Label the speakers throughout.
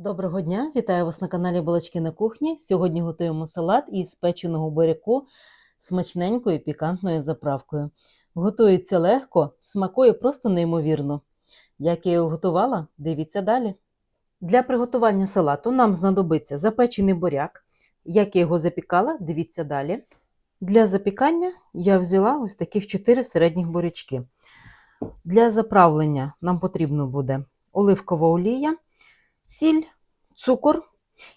Speaker 1: Доброго дня! Вітаю вас на каналі Балачки на кухні. Сьогодні готуємо салат із печеного буряку смачненькою пікантною заправкою. Готується легко, смакує просто неймовірно. Як я його готувала, дивіться далі. Для приготування салату нам знадобиться запечений буряк. Як я його запікала, дивіться далі. Для запікання я взяла ось таких 4 середніх бурячки. Для заправлення нам потрібно буде оливкова олія, сіль, цукор,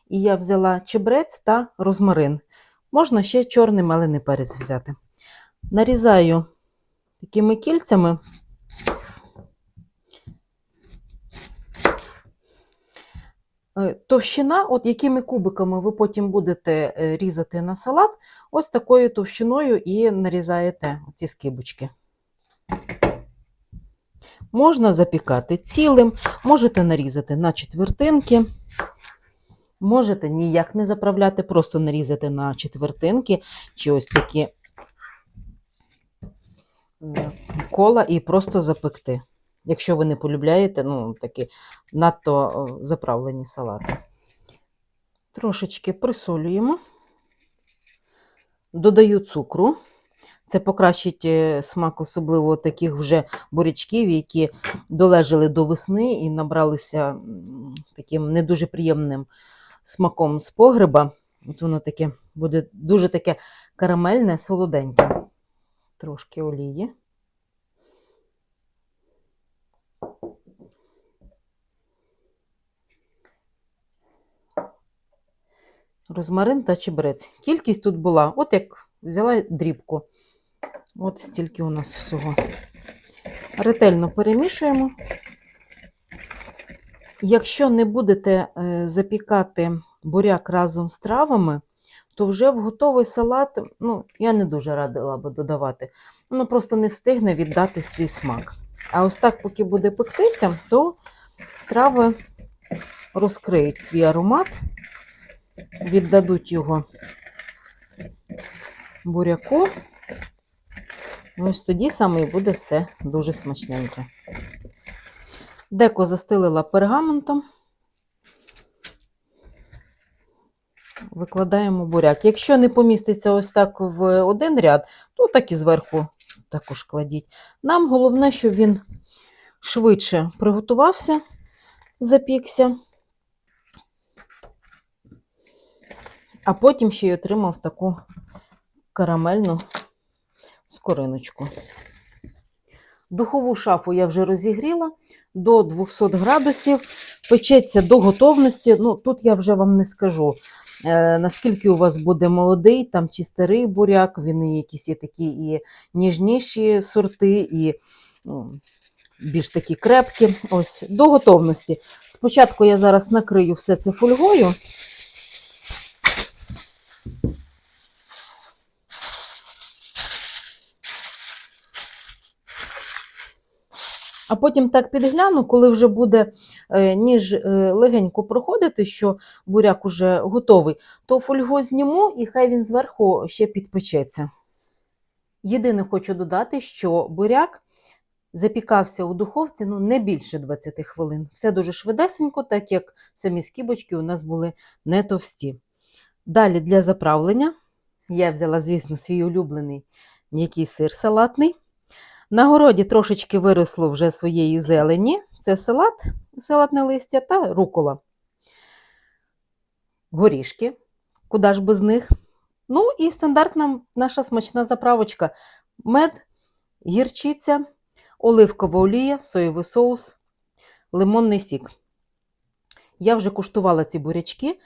Speaker 1: і я взяла чебрець та розмарин. Можна ще чорний мелений перець взяти. Нарізаю такими кільцями. Е, Товщина, от якими кубиками ви потім будете е, різати на салат, ось такою товщиною і нарізаєте ці скибочки. Можна запікати цілим, можете нарізати на четвертинки, можете ніяк не заправляти, просто нарізати на четвертинки чи ось такі е, кола і просто запекти. Якщо ви не полюбляєте, ну, такі надто заправлені салати. Трошечки присолюємо, додаю цукру. Це покращить е, смак, особливо таких вже бурячків, які долежали до весни і набралися таким не дуже приємним смаком з погреба. От воно таке буде дуже таке карамельне, солоденьке. Трошки олії. Розмарин та чебрець. Кількість тут була, от як взяла дрібку. От стільки у нас всього. Ретельно перемішуємо. Якщо не будете е, запікати буряк разом з травами, то вже в готовий салат, ну, я не дуже радила би додавати. Воно просто не встигне віддати свій смак. А ось так, поки буде пектися, то трави розкриють свій аромат, віддадуть його буряку. Ось тоді саме і буде все дуже смачненьке. Деко застелила пергаментом. Викладаємо буряк. Якщо не поміститься ось так в один ряд, то так і зверху також кладіть. Нам головне, щоб він швидше приготувався, запікся, а потім ще й отримав таку карамельну скориночку. Духову шафу я вже розігріла до 200 градусів, печеться до готовності. Ну, Тут я вже вам не скажу, е, наскільки у вас буде молодий там чи старий буряк, він якісь є такі і ніжніші сорти, і ну, більш такі крепкі. Ось, До готовності. Спочатку я зараз накрию все це фольгою. А потім так підгляну, коли вже буде е, ніж е, легенько проходити, що буряк уже готовий, то фольгу зніму і хай він зверху ще підпечеться. Єдине хочу додати, що буряк запікався у духовці ну, не більше 20 хвилин. Все дуже швидесенько, так як самі скибочки у нас були не товсті. Далі для заправлення я взяла, звісно, свій улюблений м'який сир салатний. На городі трошечки виросло вже своєї зелені. Це салат, салатне листя та рукола. Горішки, куди ж без них. Ну і стандартна наша смачна заправочка: мед, гірчиця, оливкова олія, соєвий соус, лимонний сік. Я вже куштувала ці бурячки.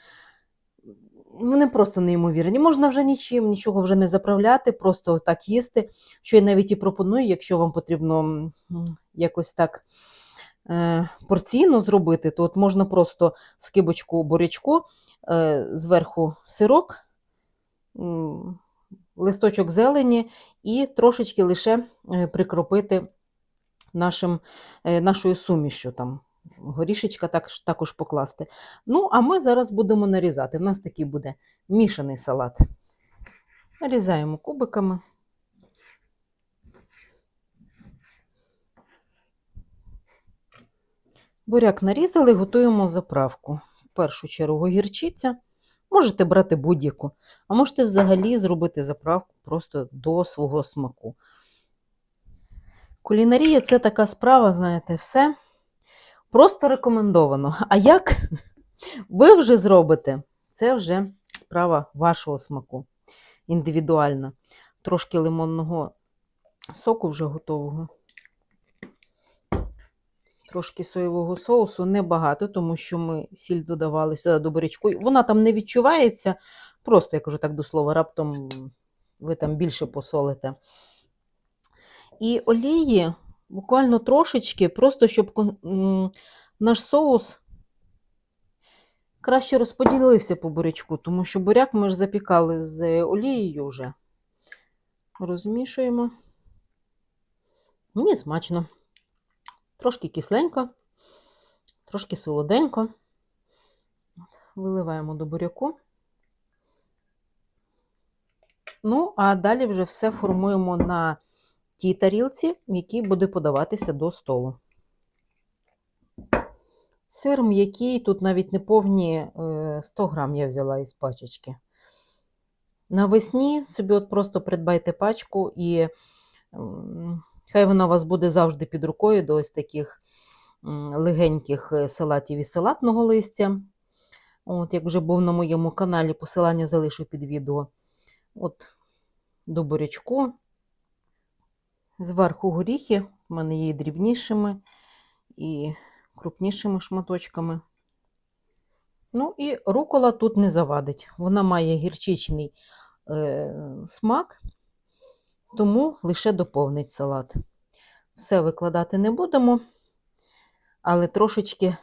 Speaker 1: Вони просто неймовірні. Можна вже нічим, нічого вже не заправляти, просто так їсти. Що я навіть і пропоную, якщо вам потрібно якось так е, порційно зробити, то от можна просто скибочку бурячку, е, зверху сирок, листочок зелені і трошечки лише е, прикропити нашим, нашою сумішю. там. Горішечка також, також покласти. Ну, а ми зараз будемо нарізати. У нас такий буде мішаний салат. Нарізаємо кубиками. Буряк нарізали, готуємо заправку. В першу чергу гірчиця. Можете брати будь-яку, а можете взагалі зробити заправку просто до свого смаку. Кулінарія це така справа, знаєте, все просто рекомендовано. А як ви вже зробите, це вже справа вашого смаку, індивідуальна. Трошки лимонного соку вже готового. Трошки соєвого соусу небагато, тому що ми сіль додавали сюди до бурячку. Вона там не відчувається, просто я кажу так до слова, раптом ви там більше посолите. І олії буквально трошечки, просто щоб наш соус краще розподілився по бурячку, тому що буряк ми ж запікали з олією вже. Розмішуємо. Мені смачно. Трошки кисленько, трошки солоденько. Виливаємо до буряку. Ну, а далі вже все формуємо на тій тарілці, в якій буде подаватися до столу. Сир м'який, тут навіть не повні е, 100 грам я взяла із пачечки. Навесні собі от просто придбайте пачку і хай вона у вас буде завжди під рукою до ось таких легеньких е, салатів із салатного листя. От, як вже був на моєму каналі, посилання залишу під відео. От, до бурячку. Зверху горіхи, в мене є і дрібнішими, і крупнішими шматочками. Ну і рукола тут не завадить. Вона має гірчичний е, смак, тому лише доповнить салат. Все викладати не будемо, але трошечки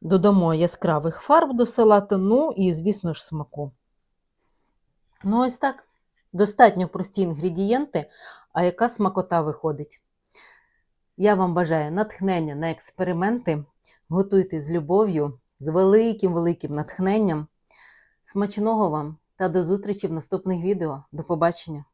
Speaker 1: додамо яскравих фарб до салату, ну і, звісно ж, смаку. Ну, ось так. Достатньо прості інгредієнти, а яка смакота виходить. Я вам бажаю натхнення на експерименти. Готуйте з любов'ю, з великим-великим натхненням. Смачного вам та до зустрічі в наступних відео. До побачення!